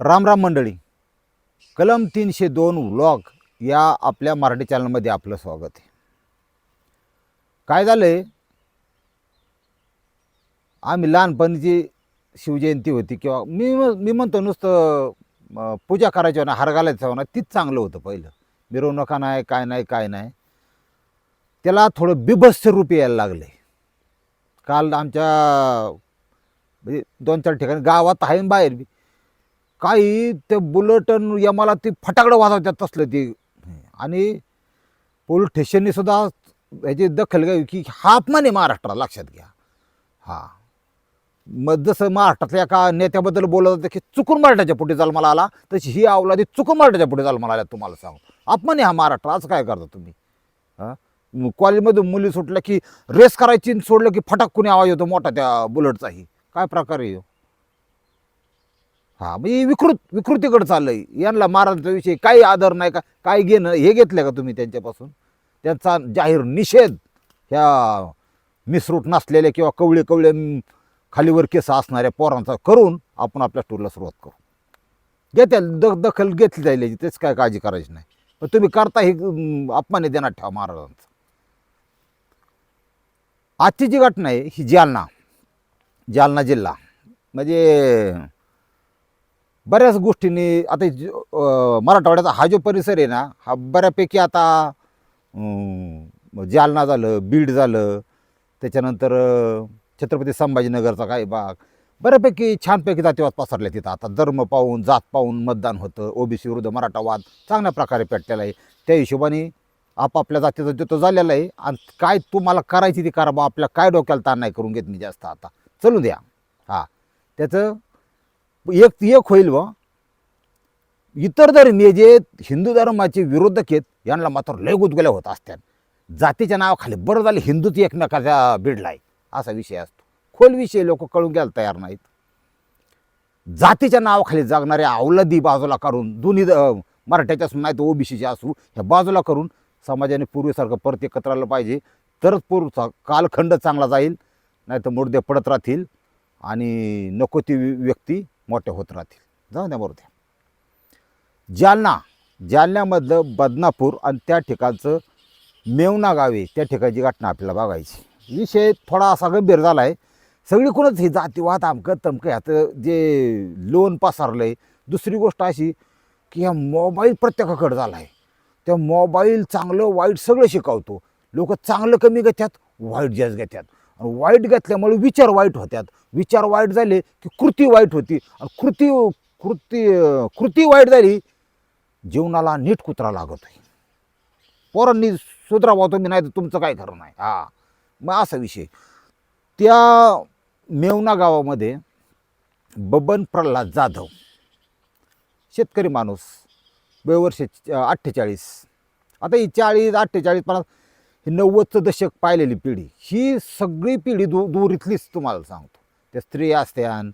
राम राम मंडळी. कलम तीनशे दोन व्लॉग या आपल्या मराठी चॅनलमध्ये आपलं स्वागत आहे. काय झालं आहे आम्ही लहानपणीची शिवजयंती होती किंवा मी मी म्हणतो नुसतं पूजा करायची ना हार घालायचं ना तीच चांगलं होतं पहिलं. मिरवणुका नाही काय नाही काय नाही. त्याला थोडं बिभत्स रूप यायला लागले. काल आमच्या म्हणजे दोन चार ठिकाणी गावात आहे आणि बाहेर बी. काही ते बुलेटन यमाला ती फटाकडं वाजवतात तसलं ती. आणि पोलीस स्टेशननी सुद्धा ह्याची दखल घ्यावी की हा अपमान आहे महाराष्ट्राला लक्षात घ्या. हा. मग जसं महाराष्ट्रातल्या एका नेत्याबद्दल बोलत होतं की चुकून मराठ्याच्या पुढे जन्माला आला तशी ही अवलादी चुकून मराठ्याच्या पुढे जन्माला आल्या तुम्हाला सांगू. अपमान आहे हा महाराष्ट्र असं काय करता तुम्ही? हां? कॉलेजमधून मुली सुटल्या की रेस करायची सोडलं की फटाक कुणी आवाज येतो मोठा त्या बुलेटचाही. काय प्रकार आहे हा म्हणजे विकृत विकृतीकडे चाललंय. यांना महाराजांच्या विषयी काही आदर नाही का? काय घेणं हे घेतलं का तुम्ही त्यांच्यापासून? त्यांचा जाहीर निषेध ह्या मिसरूट नसलेल्या किंवा कवळे कवळे खालीवर केस असणाऱ्या पोरांचा करून आपण आपल्या टूरला सुरुवात करू. घेत्या द दखल घेतली जाईल याची, तेच काय काळजी करायची नाही. पण तुम्ही करता हे अपमान देण्यात ठेवा महाराजांचा. आजची जी घटना आहे ही जालना. जालना जिल्हा. म्हणजे बऱ्याच गोष्टींनी आता ज- मराठवाड्याचा हा जो परिसर आहे ना हा बऱ्यापैकी आता जालना झालं बीड झालं त्याच्यानंतर छत्रपती संभाजीनगरचा काही भाग बऱ्यापैकी छानपैकी जातीवाद पसरले तिथं. आता धर्म पाहून जात पाहून मतदान होतं ओबीसी विरुद्ध मराठावाद चांगल्या प्रकारे पेटलेला आहे. त्या हिशोबाने आपापल्या जातीचा जो झालेला आहे आणि काय तुम्हाला करायची ती करा बा आपल्या काय डोक्याला ताण नाही करून घेत मी जास्त आता. चलू द्या. हां. त्याचं एक एक होईल व इतर धर्मीय जे हिंदू धर्माचे विरोधक आहेत यांना मात्र लय गुदगुल्या होत असतात जातीच्या नावाखाली बरं झालं हिंदूच एकमेकाच्या भिडला आहे असा विषय असतो. खोल विषय लोक कळून घ्यायला तयार नाहीत. जातीच्या नावाखाली जगणाऱ्या अवलदी बाजूला करून दोन्ही द- मराठ्याच्या असू नाही तर ओबीसीचे असू ह्या बाजूला करून समाजाने पूर्वीसारखं परत एकत्र आलं पाहिजे. तरच पूर्वचा कालखंड चांगला जाईल नाही तर मुर्दे पडत राहतील. आणि नको ती व्यक्ती मोठ्या होत राहतील. जाऊ द्या बरोबर द्या. जालना जालन्यामधलं बदनापूर आणि त्या ठिकाणचं मेवना गावे त्या ठिकाणची घटना आपल्याला बघायची. विषय थोडा असा गंभीर झाला आहे सगळीकडूनच हे जातीवाद आमकं तमकं ह्याचं जे लोन पसरलं आहे दुसरी गोष्ट अशी की ह्या मोबाईल प्रत्येकाकडे झाला आहे त्या मोबाईल चांगलं वाईट सगळं शिकवतो. लोक चांगलं कमी घेतात वाईट जास्त घेतात. वाईट घेतल्यामुळे विचार वाईट होतात विचार वाईट झाले की कृती वाईट होती. आणि कृती कृती कृती वाईट झाली जीवनाला नीट कुत्रा लागत आहे पोरांनी सुधरावा तुम्ही नाही तर तुमचं काय खरं नाही. हा. मग असा विषय. त्या मेवना गावामध्ये बबन प्रल्हाद जाधव शेतकरी माणूस वयवर्ष अठ्ठेचाळीस. आता ही चाळीस अठ्ठेचाळीस पन्नास ही नव्वदचं दशक पाहिलेली पिढी ही सगळी पिढी दू दूरीतलीच तुम्हाला सांगतो. त्या स्त्री असत्यान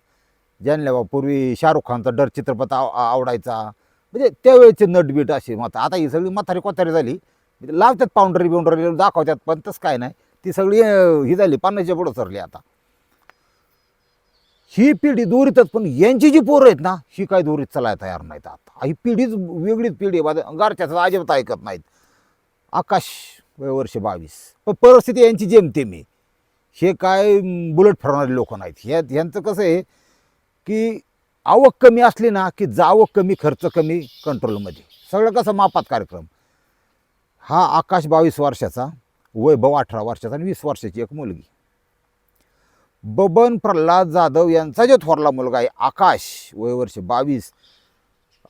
ज्यांना पूर्वी शाहरुख खानचा डर चित्रपट आव आवडायचा म्हणजे त्यावेळेचे नटबीट असे मत आता ही सगळी म्हातारी कोतारी झाली लावतात पाऊंडरी बाउंडरी दाखवतात पण तसं काय नाही. ती सगळी ही झाली पन्नासच्या पुढं सरली आता. ही पिढी दोरीतच पण यांची जी पोरं आहेत ना ही काय दोरीत चालायला तयार नाहीत आता. ही पिढीच वेगळीच पिढी आहे. बा- गारच्याचं अजिबात ऐकत नाहीत. आकाश वर्ष बावीस. पण परिस्थिती यांची जेमतेम आहे. हे काय बुलेट फिरवणारे लोक नाहीत. ह्या ह्यांचं कसं आहे की आवक कमी असली ना की जावक कमी खर्च कमी कंट्रोलमध्ये सगळं कसं मापात कार्यक्रम. हा आकाश बावीस वर्षाचा वैभव अठरा वर्षाचा आणि वीस वर्षाची एक मुलगी. बबन प्रल्हाद जाधव यांचा जो थोरला मुलगा आहे आकाश वय वर्ष बावीस.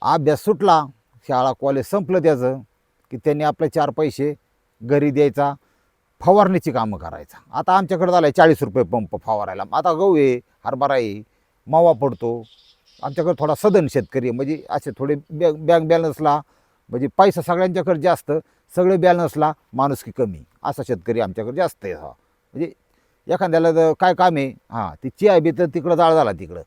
अभ्यास सुटला शाळा कॉलेज संपलं त्याचं की त्यांनी आपले चार पैसे घरी द्यायचा फवारणीची कामं करायचा. आता आमच्याकडे झालं आहे चाळीस रुपये पंप फवारायला. आता गहू आहे हरभरा आहे मावा पडतो. आमच्याकडे थोडा सदन शेतकरी आहे. म्हणजे असे थोडे बॅग बँक बॅलन्सला म्हणजे पैसा सगळ्यांच्याकडे जास्त सगळे बॅलन्सला माणुसकी कमी. असा शेतकरी आमच्याकडे जास्त आहे हा. म्हणजे एखाद्याला तर काय काम आहे हां ती चिया बी तर तिकडं जाळ झाला तिकडं.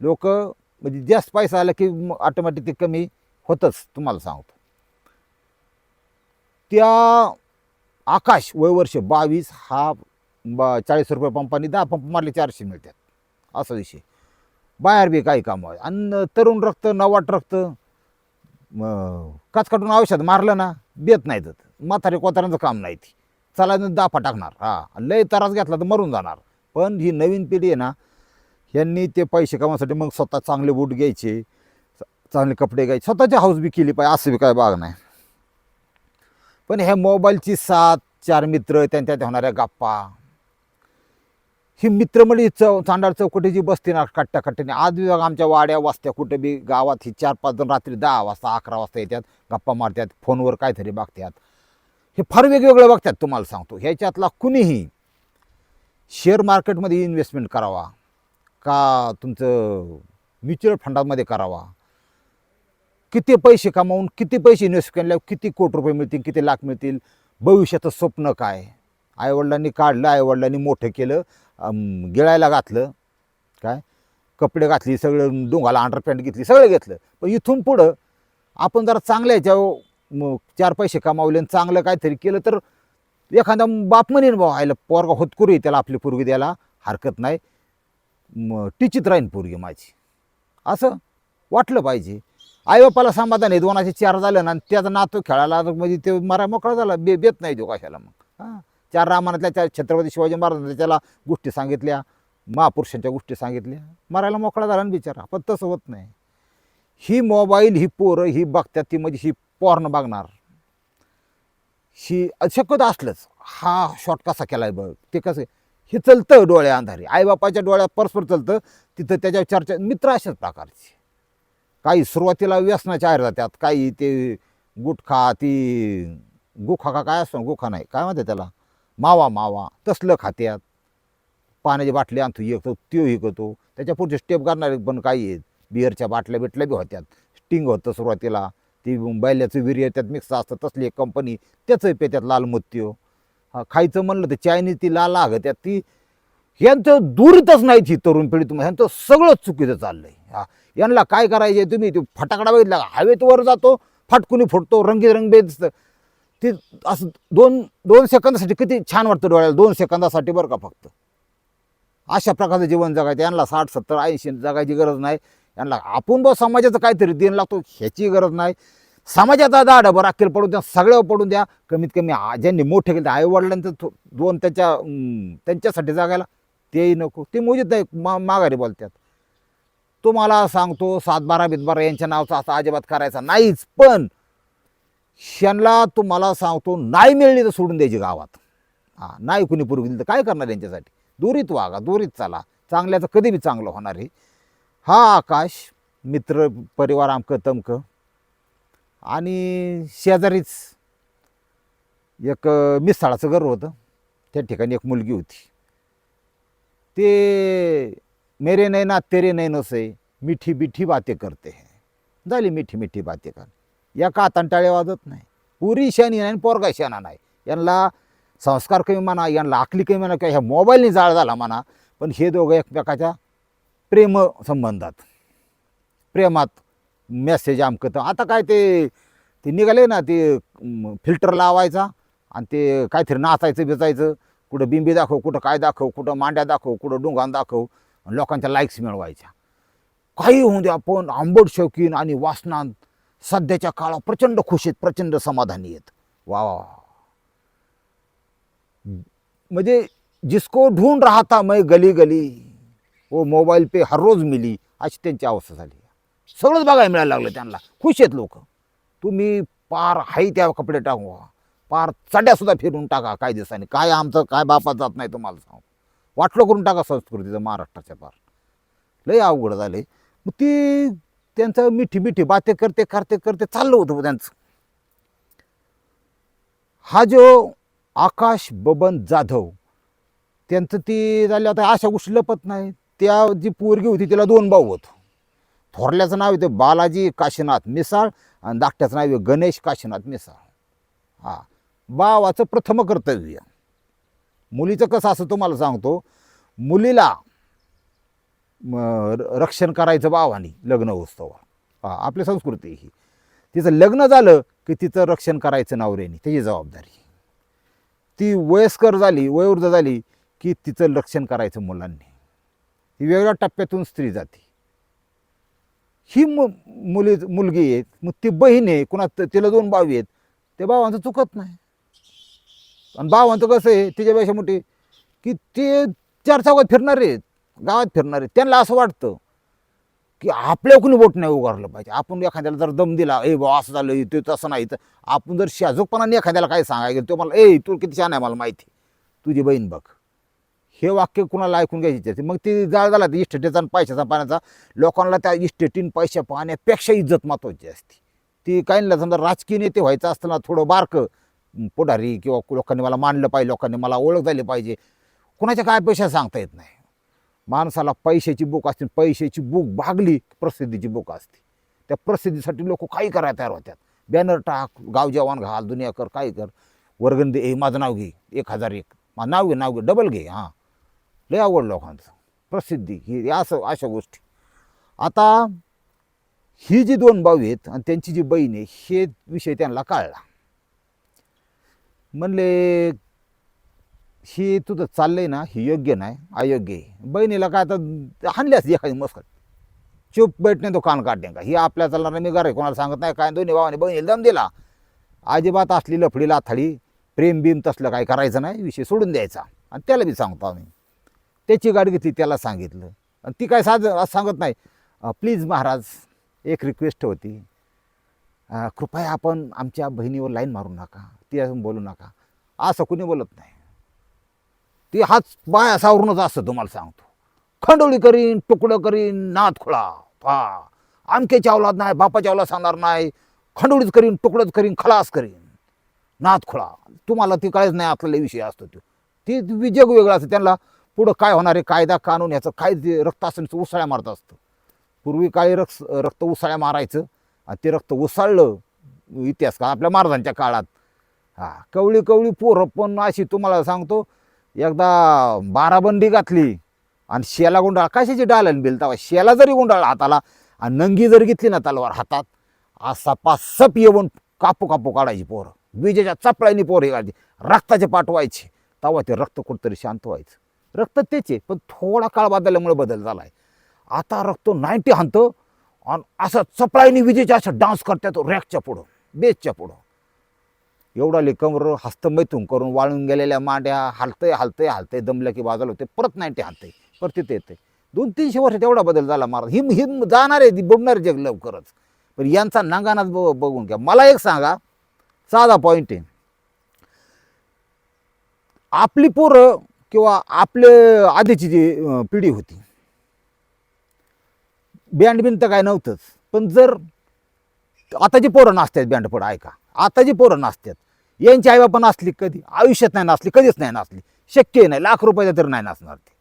लोक म्हणजे जास्त पैसा आला की ऑटोमॅटिक ते कमी होतंच तुम्हाला सांगतो. त्या आकाश वयवर्ष बावीस हा बा चाळीस रुपये पंपाने दहा पंप मारले चारशे मिळतात. असा विषय. बाहेर बी काही काम आहे. आणि तरुण रक्त नवाट रक्त म, काचकाटून औषध मारलं ना देत नाहीत. म्हातारे कोताऱ्यांचं काम नाही ती. चला दाफा टाकणार. हा लय त्रास घेतला तर मरून जाणार. पण ही नवीन पिढी आहे ना यांनी ते पैसे कमावण्यासाठी मग स्वतः चांगले बूट घ्यायचे चांगले कपडे घ्यायचे. स्वतःची हाऊस बी केली पाहिजे असं बी काय बाग नाही. पण ह्या मोबाईलची साथ चार मित्र त्यांच्यात होणाऱ्या गप्पा. ही मित्रमंडळी चौ चांडाळ चौकटीची बसते ना कट्ट्याकट्ट्याने. आज विभाग आमच्या वाड्या वाजत्या कुठं बी गावात ही चार पाच जण रात्री दहा वाजता अकरा वाजता येतात गप्पा मारतात फोनवर काहीतरी बघतात. हे फार वेगवेगळं बघतात तुम्हाला सांगतो. ह्याच्यातला कुणीही शेअर मार्केटमध्ये इन्व्हेस्टमेंट करावा. का तुमचं म्युच्युअल फंडामध्ये करावा. किती पैसे कमावून किती पैसे इन्व्हेस्ट केल्यावर किती कोटी रुपये मिळतील किती लाख मिळतील? भविष्याचं स्वप्न काय? आईवडिलांनी काढलं आईवडिलांनी मोठं केलं गिळायला घातलं. काय? कपडे घातली सगळं डोंगाला अंडरपॅन्ट घेतली सगळं घेतलं. पण इथून पुढं आपण जरा चांगल्या ह्याच्यावर चार पैसे कमावले आणि चांगलं काहीतरी केलं तर एखादा बाप म्हणेन भाऊ आयला पोरगा होतकुरी त्याला आपली पोरगी द्यायला हरकत नाही. टिचित राहीन पोरगी माझी. असं वाटलं पाहिजे. आईबापाला समाधान आहे. दोनाचे चार झालं ना त्याचा नातू खेळायला म्हणजे ते मरा मोकळा झाला. बे बेत नाही तो कशाला मग. हां? चार रामानातल्या चार छत्रपती शिवाजी महाराजांच्या त्याला गोष्टी सांगितल्या. महापुरुषांच्या गोष्टी सांगितल्या. मरायला मोकळा झाला ना बिचारा. पण तसं होत नाही. ही मोबाईल ही पोरं ही बघतात ती म्हणजे ही पॉर्न बघणार. ही शक्यत असलंच. हा शॉट कसा केला आहे बघ. ते कसं हे चलतं डोळ्या अंधारी. आईबापाच्या डोळ्यात परस्पर चलतं. तिथं त्याच्यावर चर्चा मित्र अशाच प्रकारचे. काही सुरुवातीला व्यसनाच्या आहार जातात काही ते गुटखा ती गुखा का काय असतो? गुखा नाही. काय म्हणते त्याला? मावा मावा. तसलं खात्यात. पाण्याची बाटली आणतो येतो त्यो करतो. त्याच्या पुढचे स्टेप करणारे पण काही आहेत. बिअरच्या बाटल्या बिटल्या बी होत्यात. स्टिंग होतं सुरुवातीला. ती बैल्याचं वीर्य त्यात मिक्स असतं. तसली एक कंपनी त्याचं पेत्यात लाल मोत्यो. हा खायचं म्हणलं तर चायनीज ती लाल आग त्यात ती यांचं दूरतच नाही ती तरुण पिढी. तुम्हाला ह्यांचं सगळं चुकीचं चाललं आहे हा यांना काय करायचे तुम्ही? ते फटाकडा बघितला हवेत वर जातो फाटकुनी फुटतो रंगीत रंगबेद दिसतं ते असं दोन दोन सेकंदासाठी किती छान वाटतं डोळ्याला? दोन सेकंदासाठी बरं का फक्त. अशा प्रकारचं जीवन जगायचं. यांना साठ सत्तर ऐंशी जगायची गरज नाही. यांना आपण बा समाजाचं काहीतरी देणं लागतो ह्याची गरज नाही. समाजाचा दाडभर अखेर पडून द्या सगळ्यावर पडून द्या. कमीत कमी ज्यांनी मोठे केले आई वडिलांचं दोन त्याच्या त्यांच्यासाठी जगायला तेही नको. ते मोजित नाही मा माघारी बोलतात. तुम्हाला सांगतो सातबारा बितबारा यांच्या नावचा असा अजिबात करायचा नाहीच पण ह्यांना तुम्हाला सांगतो नाही मिळली तर सोडून द्यायची गावात. हां नाही कुणी पूर्वी दिली तर काय करणार यांच्यासाठी दोरीत वागा दोरीत चाला. चांगल्याचं कधी बी चांगलं होणार आहे. हा आकाश मित्र परिवार आमकं तमकं. आणि शेजारीच एक मिसाळाचं घर होतं. त्या ठिकाणी एक मुलगी होती. ते मेरे नाही ना तेरे नाही से मिठी बिठी बातें करते हैं। झाली मिठी मिठी बातें कर। या का तंटाळे वाजत नाही? पुरी शानी नाही आणि पोरगा शाना नाही. यांना संस्कार कमी म्हणा यांना आकली कमी म्हणा किंवा ह्या मोबाईलने जाळ झाला म्हणा पण हे दोघं एकमेकाच्या प्रेम संबंधात. प्रेमात मेसेज आमकं आता काय ते ते निघाले ना ते फिल्टर लावायचा आणि ते काहीतरी नाचायचं बिचायचं. कुठं बिंबी दाखव कुठं काय दाखव कुठं मांड्या दाखव कुठं डोंगान दाखव. लोकांच्या लाईक्स मिळवायच्या. काही होऊ द्या पण आंबट शौकीन आणि वासनांत सध्याच्या काळात प्रचंड खुश आहेत प्रचंड समाधानी आहेत. वा वा म्हणजे जिसको ढूंढ राहता मै गली गली व मोबाईल पे हर रोज मिली अशी त्यांची अवस्था झाली. सगळंच बघायला मिळायला लागलं त्यांना. खुश आहेत लोक. तुम्ही पार हाई त्या कपडे टाकू पार चड्यासुद्धा फिरून टाका काही दिवसांनी काय आमचं काय बापात जात नाही तुम्हाला सांगू. वाटलं करून टाका संस्कृतीचं महाराष्ट्राच्या पार. लय अवघड झाले मग ती त्यांचं मिठी मिठी बाते करते करते करते चाललं होतं त्यांचं. हा जो आकाश बबन जाधव त्यांचं ती झाले आता आशा गोष्टी लपत नाही. त्या जी पोरगी होती तिला दोन भाऊ होत. थोरल्याचं नाव येतं बालाजी काशीनाथ मिसाळ आणि धाकट्याचं नाव आहे गणेश काशीनाथ मिसाळ. हा. भावाचं प्रथम कर्तव्य. मुलीचं कसं असं तुम्हाला सांगतो मुलीला र- रक्षण करायचं भावानी लग्न उत्सव. हा आपली संस्कृती ही. तिचं लग्न झालं की तिचं रक्षण करायचं नवऱ्याने त्याची जबाबदारी. ती वयस्कर झाली वयोवृद्ध झाली की तिचं रक्षण करायचं मुलांनी. ती वेगळ्या टप्प्यातून स्त्री जाते. ही मु मुली मुलगी आहे मग ती बहीण आहे कुणा तिला दोन भावी आहेत त्या भावांचं चुकत नाही. आणि भावांचं कसं आहे तिच्यापेक्षा मोठी. की ते चार चौकात फिरणारे आहेत गावात फिरणारे आहेत. त्यांना असं वाटतं की आपल्या कुणी बोट नाही उगारलं पाहिजे. आपण एखाद्याला जर दम दिला ए बा असं झालं ते तसं नाही तर आपण जर शाजूकपणाने एखाद्याला काय सांगायला गेलं तो मला ए तू किती छान आहे मला माहिती तुझी बहीण बघ. हे वाक्य कुणाला ऐकून घ्यायची असते. मग ती जाळ झाला इस्टेटीचा आणि पैशाचा पाण्याचा. लोकांना त्या इस्टेटीन पैशा पाण्यापेक्षा इज्जत महत्त्वाची असते. ती काहींना समजा राजकीय नेते व्हायचं असताना थोडं बारकं. पुढारी किंवा लोकांनी मला मानलं पाहिजे लोकांनी मला ओळख झाली पाहिजे. कुणाच्या काय पैशा सांगता येत नाही. माणसाला पैशाची बुक असते पैशाची बुक भागली प्रसिद्धीची बुक असते. त्या प्रसिद्धीसाठी लोक काही करायला तयार होतात. बॅनर टाक गाव जवान घाल दुनिया कर काय कर. वर्गण दे हे माझं नाव घे एक हजार एक. माझं नाव घे नाव घे डबल घे हां. लय आवड लोकांचं. प्रसिद्धी ही असं अशा गोष्टी. आता ही जी दोन भाऊ आहेत आणि त्यांची जी बहीण आहे हे विषय त्यांना कळला. म्हणले ही तुझं चाललंय ना ही योग्य नाही अयोग्य आहे. बहिणीला काय तर हाणली असते एखादी मस्कट. चूप बैठणे तो कान काढणे का? ही आपल्या चालणार मी घर कोणाला सांगत नाही काय दोन्ही भावाने बहिणीला दम दिला. अजिबात असली लफडी लाथाडी प्रेम बिम तसलं काय करायचं नाही विषय सोडून द्यायचा. आणि त्याला बी सांगतो आम्ही. त्याची गाडी घेतली त्याला सांगितलं. आणि ती काय साज सांगत नाही. प्लीज महाराज एक रिक्वेस्ट होती. कृपया आपण आमच्या बहिणीवर लाईन मारू नका. ती असं बोलू नका. असं कुणी बोलत नाही. ती हाच बाया सावरूनच असतं तुम्हाला सांगतो. खंडोळी करीन तुकडं करीन नाद खुळा हा आमक्याच्या अवलाद नाही बापाची अवलाद सांगणार नाही. खंडोळीच करीन तुकडंच करीन खलास करीन. नाद खुळा तुम्हाला ती काहीच नाही आपल्याला विषय असतो तो. ते जग वेगळं असतं. त्यांना पुढं काय होणार आहे कायदा कानून याचं काय ते रक्त असं उसाळ्या उसळ्या मारत असतं. पूर्वी काही रक्त रक्त उसळ्या मारायचं आणि ते रक्त उसळलं इतिहास का? आपल्या महाराजांच्या काळात. हा कवळी कवळी पोरं पण अशी तुम्हाला सांगतो एकदा बाराबंदी घातली आणि शेला गुंडाळ कशाची डालन बिल तेव्हा शेला जरी गुंडाळ हाताला आणि नंगी जरी घेतली ना तलवार हातात असा पाच सप येऊन कापू कापू काढायची पोरं. विजेच्या चपळाईनी पोरं हे काढायची रक्ताचे पाठवायचे तेव्हा ते रक्त कुठतरी शांत व्हायचं. रक्त त्याचे पण थोडा काळ बदलल्यामुळे बदल झाला आहे आता रक्त नाईन्टी हाणतं आणि असं चपळाईने विजेच्या असं डान्स करतात रॅकच्या पुढं बेसच्या पुढं. एवढा लेकमर हस्तमैथून करून वाळून गेलेल्या मांड्या हालतंय हालतंय हालतंय दमलं की बाजूला होते. परत नाईन्टी हालतंय. परत तिथे येते. दोन तीनशे वर्ष तेवढा बदल झाला महाराज. हिम हिम जाणार आहे ती बुडणार जग लवकरच. पण यांचा नांगानाच ब बघून घ्या. मला एक सांगा. साधा पॉईंट आहे. आपली पोरं किंवा आपले आधीची जी पिढी होती. बँड बिन तर काय नव्हतंच. पण जर आताची पोरं नाचतात बँड पुढं ऐका. आताची पोरं नाचतात यांची आईबापा नाचली कधी? आयुष्यात नाही नाचली कधीच नाही नाचली शक्य नाही लाख रुपयाचा तर नाही नाचणार ते.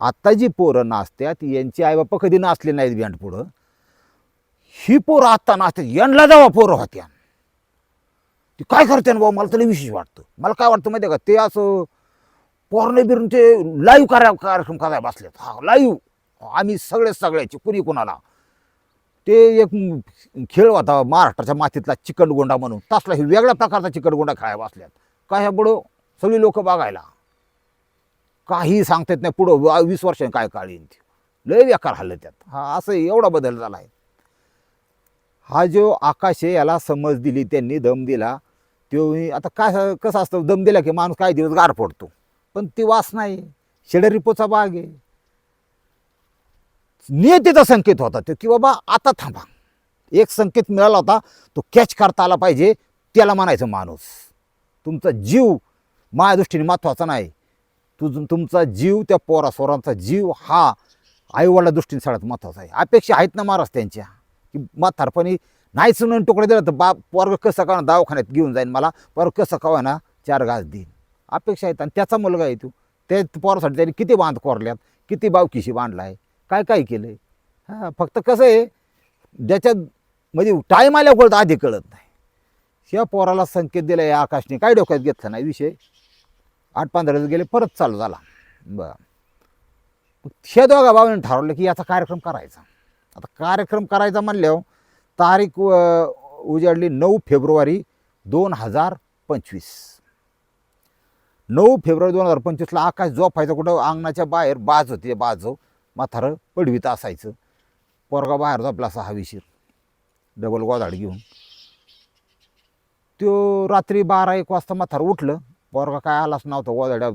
आत्ताची जी पोरं नाचतात यांची आईबापा कधी नाचले नाहीत बँड पुढं ही पोरं आत्ता नाचतात यांना जावा पोरं होत्या. ती काय करते ना मला तरी विशेष वाटतं. मला काय वाटतं माहिती आहे का? ते असं पोरणे बिरून ते लाईव्ह कार्य कार्यक्रम करायला बसलेत. हा लाईव्ह. आम्ही सगळे सगळ्याचे कुणी कुणाला ते एक खेळ होता महाराष्ट्राच्या मातीतला चिकटगोंडा म्हणून. तसला हे वेगळ्या प्रकारचा चिकटगोंडा खेळायला बसल्यात. काय ह्या सगळी लोक बघायला. काही सांगता येत नाही पुढं. वीस वर्षांनी काय काळ येईन ते. लय व्याकार हल्लं त्यात. हा असं एवढा बदल झाला आहे. हा जो आकाश आहे याला समज दिली त्यांनी दम दिला. तो आता काय कसं असतं? दम दिला की माणूस काही दिवस गार पडतो. पण ती वास नाही शेडरिपोचा बाग आहे. नियतीचा संकेत होता तो की बाबा आता थांबा. एक संकेत मिळाला होता तो कॅच करता आला पाहिजे त्याला म्हणायचं माणूस तुमचा जीव माझ्या दृष्टीने महत्त्वाचा नाही. तुझ तुमचा जीव त्या पोरा सोरांचा जीव हा आईवडला दृष्टीने सगळ्यात महत्त्वाचा आहे. अपेक्षा आहेत ना महाराज त्यांच्या की म्हातारपणी नाही सुनून तुकडे दिला तर बाप पोरग कसं का दवाखान्यात घेऊन जाईन मला पोरग कसं का ना चार घास देईन. अपेक्षा आहेत आणि त्याचा मुलगा आहे तू. त्या पोरासाठी त्याने किती बांध कोरल्यात किती बावकीशी बांधला आहे काय काय केलं आहे हां फक्त कसं आहे ज्याच्यात म्हणजे टाईम आल्या कळत आधी कळत नाही. शिवा पोराला संकेत दिला या आकाशने. काय डोक्यात घेतला नाही विषय? आठ पंधरा दिवस गेले परत चालू झाला. बरं. मग दोघा भावाने ठरवलं की याचा कार्यक्रम करायचा. आता कार्यक्रम करायचा म्हणल्यावर तारीख उजाडली नऊ फेब्रुवारी दोन हजार पंचवीस. नऊ फेब्रुवारी दोन हजार पंचवीसला आकाश झोपायचा कुठं? अंगणाच्या बाहेर बाज होती बाजो. म्हातारं पडवीत असायचं. पोरगा बाहेर झोपला असा हवीशीर डबल गोधाड घेऊन. तो रात्री बारा एक वाजता म्हातारं उठलं. पोरगा काय आलाच नव्हता गोधाड्या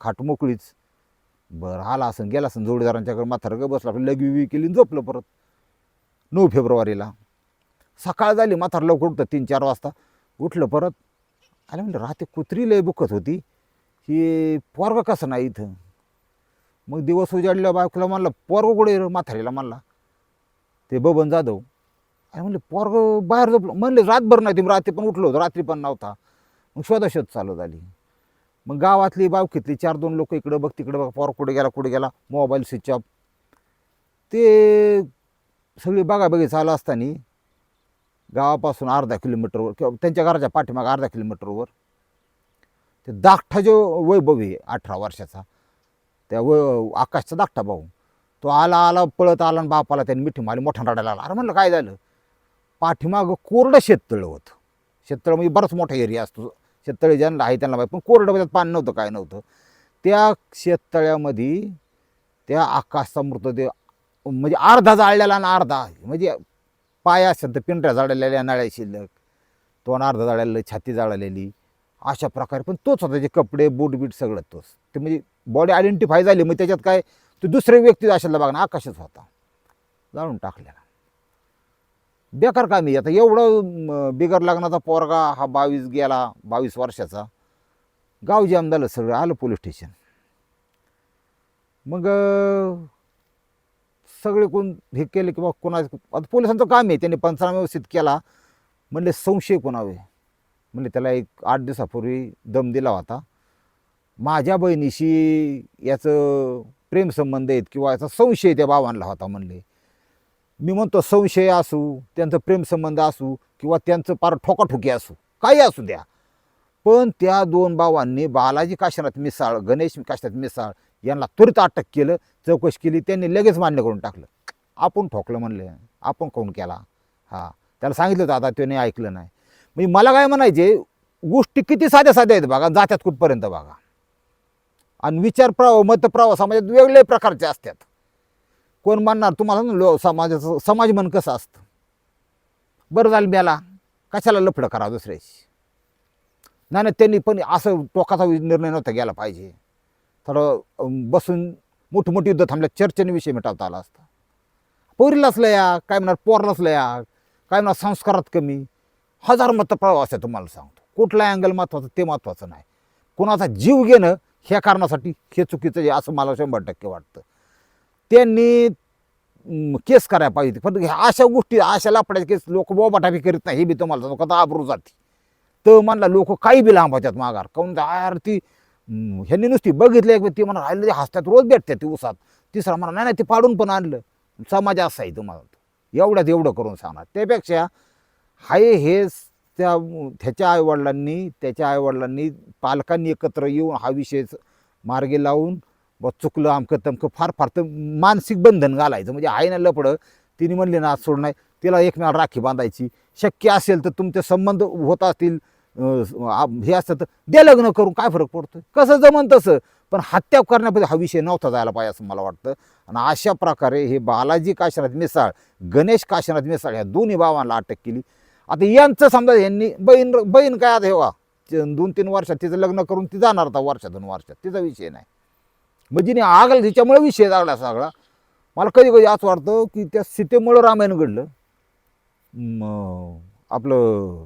खाट मोकळीच. बरं आला असं गेला असं जोडीदारांच्याकडे म्हातारं ग बसला. लगवी लगी केली झोपलं परत. नऊ फेब्रुवारीला. सकाळ झाली म्हातार लवकर उठतं तीन चार वाजता. उठलं परत. आले म्हणलं रात्री कुत्री लय बुकत होती. ही पोरगा कसं नाही इथं? मग दिवस उजाडल्या बायकोला म्हणलं पोरग कुठे माथारीला म्हणला. ते बबन जाधव अरे म्हणले पोरग बाहेर झोपलं. म्हणले रातभर नाही तुम्ही रात्री पण उठलो होतो रात्री पण नव्हता. मग शोधाशोध चालू झाली. मग गावातली बावकीतली चार दोन लोक इकडं बघ तिकडं बघ पोर कुठे गेला कुठे गेला? Mobile switch off. ते सगळी बघाबघी चालू असताना गावापासून अर्धा किलोमीटरवर किंवा त्यांच्या घराच्या पाठीमागं अर्धा किलोमीटरवर ते दाखठा जो वैभव आहे अठरा वर्षाचा त्या व आकाशचा धाकटा भाऊ. तो आला आला पळत आला आणि बापाला त्याने मिठी मारली मोठा रडायला आला अरे म्हणलं काय झालं? पाठीमागं कोरडं शेततळं होतं. शेततळं म्हणजे बराच मोठा एरिया असतो. शेततळे ज्यांना आहे त्यांना माहिती पण कोरडं म्हणजे त्यात पाणी नव्हतं काय नव्हतं. त्या शेततळ्यामध्ये त्या आकाशचा मृतदेह म्हणजे अर्धा जाळलेला आणि अर्धा म्हणजे पाय असेल तर पिंढऱ्या जाळलेल्या नळ्या शिल्लक. तोंड अर्धा जाळलेलं छाती जाळलेली. अशा प्रकारे पण तोच होता जे कपडे बूट बीट सगळं तोच. ते म्हणजे बॉडी आयडेंटिफाय झाली मग त्याच्यात काय तो दुसरे व्यक्ती असेल बघ ना आकाशच होता. जाळून टाकलेला. बेकार कामी आता एवढं बिगर लग्नाचा पोरगा हा बावीस गेला बावीस वर्षाचा. गाव जाम झालं सगळं आलं पोलीस स्टेशन मग सगळे कोण हे केले किंवा कोणा आता पोलिसांचं काम आहे. त्यांनी पंचनामा व्यवस्थित केला. म्हणले संशय कोणावे म्हणले त्याला एक आठ दिवसापूर्वी दम दिला होता. माझ्या बहिणीशी याचं प्रेमसंबंध आहेत किंवा याचा संशय त्या भावांना होता म्हणले. मी म्हणतो संशय असू त्यांचं प्रेमसंबंध असू किंवा त्यांचं पार ठोकाठोकी असू काही असू द्या. पण त्या दोन भावांनी बालाजी काशीनाथ मिसाळ गणेश काशीनाथ मिसाळ यांना त्वरित अटक केलं चौकशी केली त्यांनी लगेच मान्य करून टाकलं. आपण ठोकलं म्हणले आपण कोण केला? हां त्याला सांगितलं होतं आता त्याने ऐकलं नाही. म्हणजे मला काय म्हणायचे गोष्टी किती साध्या साध्या आहेत बघा जात्यात कुठपर्यंत बघा. आणि विचार प्रवाह मतप्रवाह समाजात वेगळे प्रकारचे असतात. कोण मानणार तुम्हाला ना लो समाजाचं समाज मन कसं असतं? बरं झालं मेला कशाला लफडं करा दुसऱ्याशी? नाही नाही त्यांनी पण असं टोकाचा निर्णय नव्हता गेला पाहिजे. थोडं बसून मोठमोठी युद्ध थांबल्या चर्चेने विषय मिटवता आला असता. पोरीलाच लया काय म्हणणार पोरलाच या काय म्हणणार संस्कारात कमी. हजार मतप्रवाह असं तुम्हाला सांगतो. कुठला अँगल महत्त्वाचं ते महत्त्वाचं नाही. कोणाचा जीव घेणं ह्या कारणासाठी हे चुकीचं आहे असं मला शंभर टक्के वाटतं. त्यांनी केस करायला पाहिजे. पण ह्या अशा गोष्टी अशा लापड्याच्या केस लोक बोबाटाबी करीत नाही हे बी तुम्हाला सांगतो कथा आबरू जाते. तर म्हणला लोक काही बी लांबाच्यात माघार काऊन यार ती ह्यांनी नुसती बघितली एक ती म्हणा राहिले हसतात रोज भेटतात ती उसात. तिसरा म्हणा नाही नाही ते पाडून पण आणलं. समाज असा आहे तुम्हाला. एवढ्यात एवढं करून सांगणार. त्यापेक्षा हाय हे त्या त्याच्या आईवडिलांनी त्याच्या आईवडिलांनी पालकांनी एकत्र येऊन हा विषय मार्गी लावून ब चुकलं अमकं तमकं फार फार तर मानसिक बंधन घालायचं. म्हणजे आहे ना लपडं तिने म्हणले ना आज सोड नाही तिला एकमेकाला राखी बांधायची. शक्य असेल तर तुमचे संबंध होत असतील हे असतं तर दे लग्न करून काय फरक पडतो कसं जमन तसं? पण हत्या करण्यामध्ये हा विषय नव्हता जायला पाहिजे असं मला वाटतं. आणि अशा प्रकारे हे बालाजी काशीनाथ मिसाळ गणेश काशीनाथ मिसाळ ह्या दोन्ही भावांना अटक केली. आता यांचं समजा यांनी बहीण बहीण काय आता हे वा दोन तीन वर्षात तिचं लग्न करून ती जाणार आता वर्षा दोन वर्षात. तिचा विषय नाही. म्हणजे नाही आगल तिच्यामुळे विषय लागला सगळा. मला कधी कधी असं वाटतं की त्या सीतेमुळं रामायण घडलं. आपलं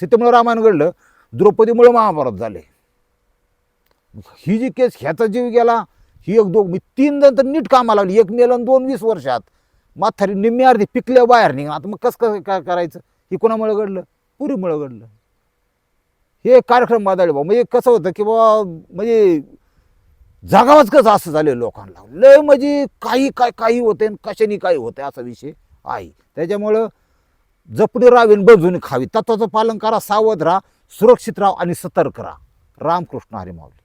सीतेमुळं रामायण घडलं द्रौपदीमुळं महाभारत झाले. ही जी केस ह्याचा जीव गेला ही एक दोन मी तीन जण तर नीट कामाला लागली. एक मेलन दोन वीस वर्षात. म्हातारी निम्मी अर्धी पिकल्या बाहेर निघा आता मग कसं कसं काय करायचं? ही कोणामुळं घडलं? पुरीमुळं घडलं. हे कार्यक्रम बदलले बा म्हणजे कसं होतं की बाबा म्हणजे जागावाच कसं असं झालं लोकांना. लय म्हणजे काही काय काही होते आणि कशाने काही होते असा विषय आहे. त्याच्यामुळं जपणी राहावी बजून खावी. तत्वाचं पालन करा सावध राहा सुरक्षित राहा आणि सतर्क राहा. रामकृष्ण हरिमावली